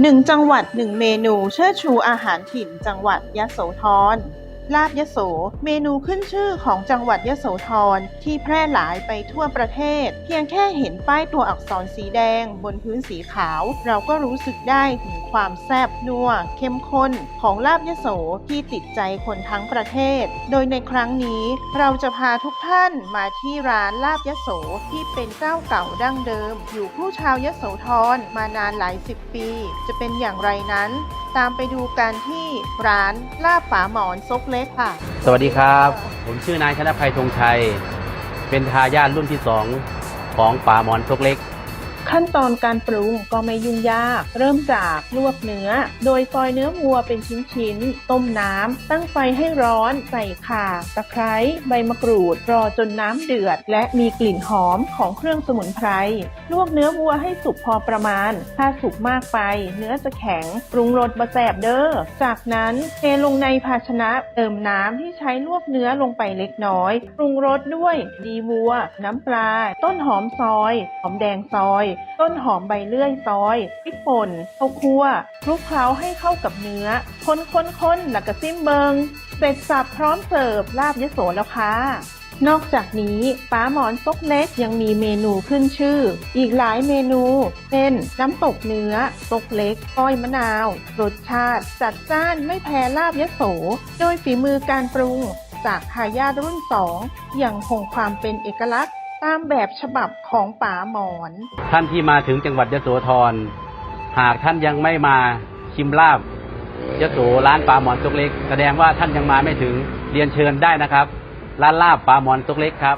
หนึ่งจังหวัดหนึ่งเมนูเชิดชูอาหารถิ่นจังหวัดยโสธร ลาบยโส เมนูขึ้นชื่อของจังหวัดยโสธรที่แพร่หลายไปทั่วประเทศ เพียงแค่เห็นป้ายตัวอักษรสีแดง บนพื้นสีขาว เราก็รู้สึกได้ถึงความแซ่บนัวเข้มข้นของลาบยโสที่ติดใจคนทั้งประเทศ โดยในครั้งนี้เราจะพาทุกท่านมาที่ร้านลาบยโสที่เป็นเจ้าเก่าดั้งเดิม อยู่ผู้ชาวยโสธรมานานหลายสิบปี จะเป็นอย่างไรนั้น ตามไปดูกันที่ร้านลาบป๋าหมอนซกเลกค่ะ สวัสดีครับ ผมชื่อนายชนะภัยธงชัย เป็นทายาทรุ่นที่สองของป่าหมอนทกเล็ก ขั้นตอนการปรุงก็ไม่ยุ่งยาก เริ่มจากลวกเนื้อ โดยซอยเนื้อวัวเป็นชิ้นๆ ต้มน้ำ ตั้งไฟให้ร้อนใส่ข่า ตะไคร้ใบมะกรูด รอจนน้ำเดือด และมีกลิ่นหอมของเครื่องสมุนไพร ลวกเนื้อวัวให้สุกพอประมาณ ถ้าสุกมากไป เนื้อจะแข็ง ปรุงรสบะแสบเด้อ จากนั้นเทลงในภาชนะเติมน้ำที่ใช้ลวกเนื้อลงไปเล็กน้อย ปรุงรสด้วยดีวัว น้ำปลา ต้นหอมซอย หอมแดงซอยต้นหอมใบเลื่อยซอยพริกป่นข้าวคั่วคลุกเคล้าให้เข้ากับเนื้อ คนคนคนๆๆแล้วก็ซิมเบิงเสร็จสับพร้อมเสิร์ฟลาบยโสแล้วค่ะนอกจากนี้ป้าหมอนซกเล็กยังมีเมนูขึ้นชื่อ อีกหลายเมนูเช่นน้ำตกเนื้อซกเล็กก้อยมะนาว รสชาติจัดจ้านไม่แพ้ลาบยโส โดยฝีมือการปรุง จากทายาทรุ่นสองอยังคงความเป็นเอกลักษณ์ ตามแบบฉบับของป๋าหมอน ท่านที่มาถึงจังหวัดยโสธร หากท่านยังไม่มาชิมลาบยโสร้านป่าหมอนทกเล็ก แสดงว่าท่านยังมาไม่ถึงเรียนเชิญได้นะครับ ร้านลาบป่าหมอนทกเล็กครับ